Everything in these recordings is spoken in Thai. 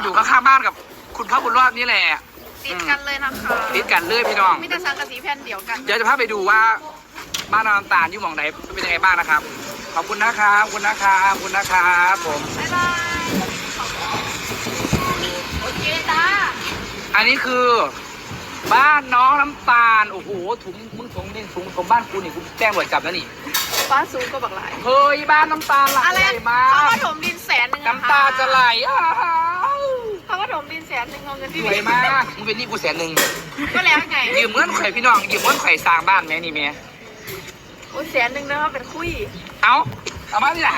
อยู่ข้างๆบ้านกับคุณพ่อบุญรอดนี่แหละติดกันเลยนะคะติดกันเลยพี่น้องมีแต่สังกะสีแผ่นเดียวกัน เดี๋ยวจะพาไปดูว่าบ้านน้ำตาลอยู่หมองไหนเป็นยังไงบ้างนะครับ ขอบคุณนะครับขอบคุณนะครับขอบคุณนะครับผมบ๊ายบายโอเคจ้าอันนี้คือ บ้านน้องน้ำตาลโอ้โหถุงมึงถุงนี่ถุงของบ้านกูนี่กูแจ้งตำรวจจับแล้วนี่ฟ้าสูงก็บักหลายเฮ้ยบ้านน้ำตาลหลังอะไรใหญ่มาเขากก็ถมดินแสนหนึ่งน้ำตาจะไหลอ้าว เขาก็ถมดินแสนหนึ่งเอาเงินสที่วยมากมึงเป็นหนี่กูแสนหนึ่งก็แล้วไงยืมเงินไข่พี่น้องยืมเงินไข่สร้างบ้านไหมนี่เมียโอ้ยแสนหนึ่งนะครับเป็นคุย เอาเอามาที่ไหน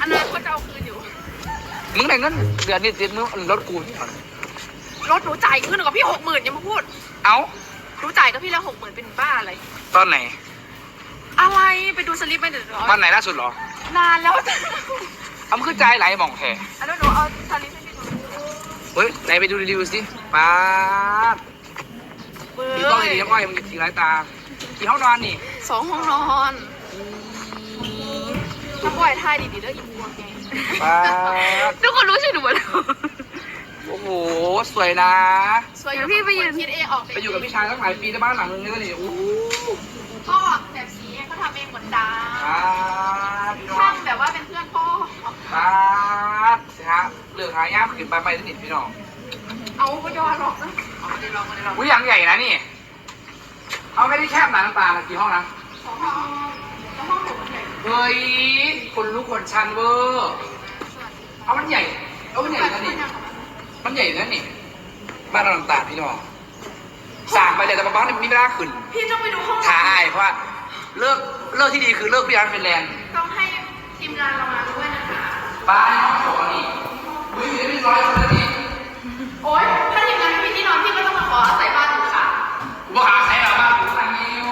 อันนั้นก็จะเอาคืนอยู่ มึงได้เงินเดือนนี้ติดมึงรถกูนี่เอารถหนูจ่ายขึ้นกับพี่หกหมื่นยังมาพูด เอาหนูจ่ายกับพี่แล้วหกหมื่นเป็นบ้าอะไร ตอนไหน อะไรไปดูสลิปไม่เดือดร้อนวันไหนล่าสุดเหรอ นานแล้วเอามันคือใจไหลหมองแผลอันนั้นหนูเอาสลิปให้พี่ดู เฮ้ยไหนไปดูรีวิวสิป๊าดเบ้มีกล้องยดีๆน้ำอ้อยมันสีไรตากี่ห้องนอนนี่สองห้องนอนถ้าปล่อยท่ายดีๆแล้วอีบัวไงป๊าดทุกคนรู้ใช่หนูหมดแล้วโอ้โหสวยนะ สวยอยู่พี่ไปยืนคิดเองออกไปอยู่กับพี่ชายตั้งหลายปีในบ้านหลังนึงนี่ก็นี่โอ้โหพ่อแบบสีเขาทำเองเหมือนดาป๊าดพี่น้องทำแบบว่าเป็นเพื่อนพ่อ ป๊าดสิฮะ เรื่องหายากขึ้นไปไปสนิทพี่น้องเอาก็ยอมหรอกนะเอามาได้ลองมาได้ลองอุ้ยยังใหญ่นะนี่เอาไม่ได้แคบหนาน้ำตาลกี่ห้องนะสองห้องแล้วห้องหนูมันใหญ่เฮ้ยคนลุกคนชันเวอร์เอามันใหญ่เอามันใหญ่นะนี่มันใหญ่นะนี่บ้านเราน้ำตาลพี่น้องสร้างไปเลยแต่บ้านนี่ไม่ได้ขึ้นพี่ต้องไปดูห้องท้าอายเพราะว่าเลิกเลิกที่ดีคือเลิกพี่ร้านเป็นแลนด์ต้องให้ทีมงานเรามาด้วยนะคะบ้านห้อง โถงนี่อุ้ยมีได้เป็นร้อยคนแล้วนี่โอ๊ยถ้าทีมงานไม่มีที่นอนพี่ก็ต้องมาขออาศัยบ้านหนูค่ะกูบอกหาใครมาบ้านกูตั้งนิ้ว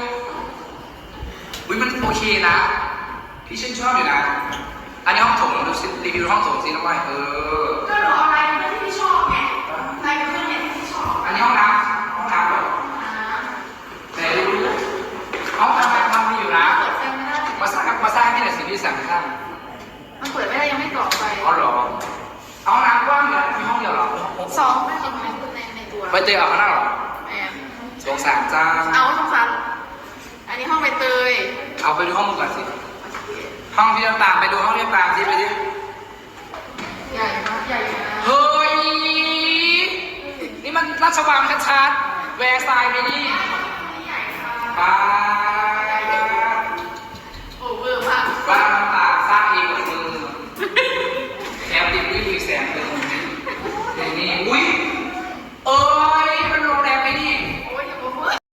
อุ้ยมันโอเคนะ พี่ชื่นชอบอยู่นะ อันนี้ห้องโถงดูสิรีวิวห้องโถงสิน้องไม้เออ ก็หนูเอาอะไรเป็นที่พี่ชอบไงอะไรเป็นเรื่องเนี่ยที่พี่ชอบอันนี้ห้องน้ำห้องน้ำเหรอไหนดูดูห้องน้ำทำดีอยู่นะ เปิดไฟไม่ได้มาสร้างมาสร้างที่ไหนสิพี่สั่งสร้างมันเปิดไม่ได้ยังไม่ต่อไฟ อ๋อเหรอ เอาห้องน้ำกว้างอยู่มีห้องเดียวเหรอสองไม่ต้องให้ในในตัวไปเตยเอาข้างหน้าเหรอแอมสงสารจ้าเอาสงสารอันนี้ห้องใบเตยเอาไปดูห้องมึงก่อนสิห้องพี่น้ำตาลไปดูห้องพี่น้ำตาลสิไปดิใหญ่มากใหญ่นะเฮ้ยนี่มันราชวังชัดๆแวร์ซายน์ไหมนี่ป้าด